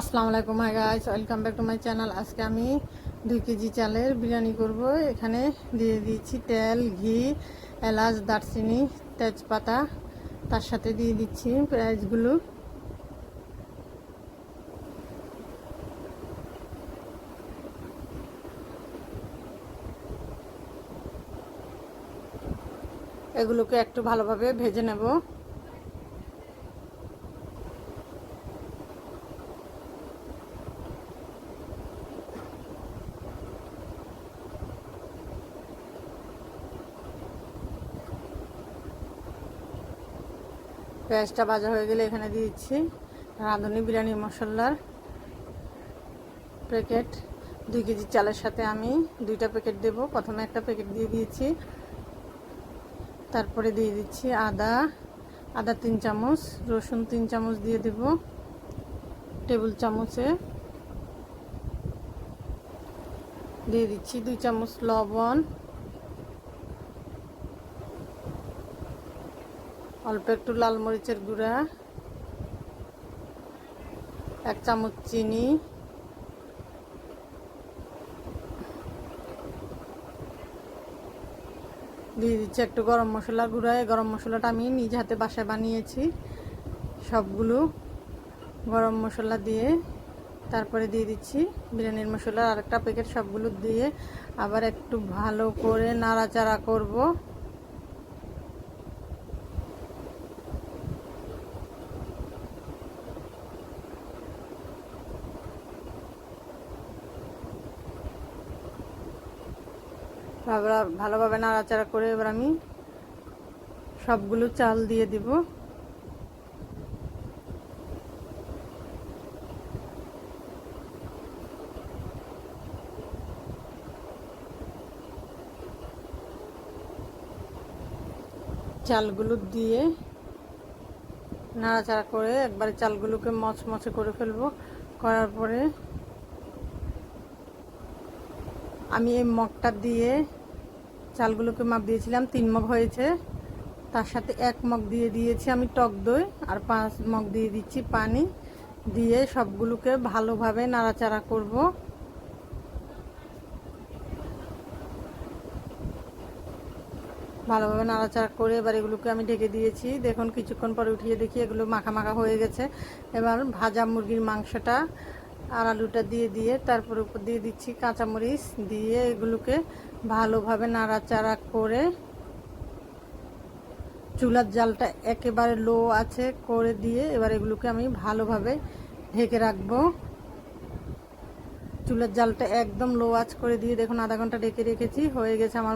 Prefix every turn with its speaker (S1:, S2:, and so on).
S1: আসসালামু আলাইকুম hi guys welcome back to my channel আজকে আমি দুই কেজি চালের বিরিয়ানি করব। এখানে দিয়ে দিচ্ছি তেল, ঘি, এলাচ, দারচিনি, তেজপাতা। তার সাথে দিয়ে দিচ্ছি পেঁয়াজগুলো। এগুলোকে একটু ভালোভাবে ভেজে নেব। পেঁয়াজটা ভাজা হয়ে গেলে এখানে দিয়ে দিচ্ছি রাঁধুনি বিরিয়ানি মশলার প্যাকেট। দুই কেজি চালের সাথে আমি দুইটা প্যাকেট দেব। প্রথমে একটা প্যাকেট দিয়ে দিয়েছি। তারপরে দিয়ে দিচ্ছি আদা আদা তিন চামচ, রসুন তিন চামচ দিয়ে দেব টেবিল চামচে। দিয়ে দিচ্ছি দুই চামচ লবণ। অল্প একটু লাল মরিচের গুঁড়া, এক চামচ চিনি, দিয়ে দিচ্ছি একটু গরম মশলা গুঁড়া। গরম মশলাটা আমি নিজ হাতে বাসায় বানিয়েছি সবগুলো। গরম মশলা দিয়ে তারপরে দিয়ে দিচ্ছি বিরিয়ানির মশলার আরেকটা প্যাকেট সবগুলো দিয়ে আবার একটু ভালো করে নাড়াচাড়া করব। ভালোভাবে নাড়াচাড়া করে এবার আমি সবগুলো চাল দিয়ে দিব। চালগুলো দিয়ে নাড়াচাড়া করে একবারে চালগুলোকে মচমচে করে ফেলব। করার পরে আমি এই মগটা দিয়ে চালগুলোকে মাপ দিয়েছিলাম, তিন মগ হয়েছে। তার সাথে এক মগ দিয়ে দিয়েছি আমি টক দই আর পাঁচ মগ দিয়ে দিচ্ছি পানি দিয়ে সবগুলোকে ভালোভাবে নাড়াচাড়া করব। ভালোভাবে নাড়াচাড়া করে এবার এগুলোকে আমি ঢেকে দিয়েছি। দেখুন, কিছুক্ষণ পরে উঠিয়ে দেখি এগুলো মাখা মাখা হয়ে গেছে। এবার ভাজা মুরগির মাংসটা আর আলুটা দিয়ে দিয়ে তারপর উপর দিয়ে দিচ্ছি কাঁচামরিচ দিয়ে এগুলোকে ভালোভাবে নাড়াচাড়া করে চুলার জালটা একেবারে লো আছে করে দিয়ে এবার এগুলোকে আমি ভালোভাবে ঢেকে রাখব। চুলার জালটা একদম লো আঁচ করে দিয়ে দেখুন আধা ঘণ্টা ঢেকে রেখেছি, হয়ে গেছে আমার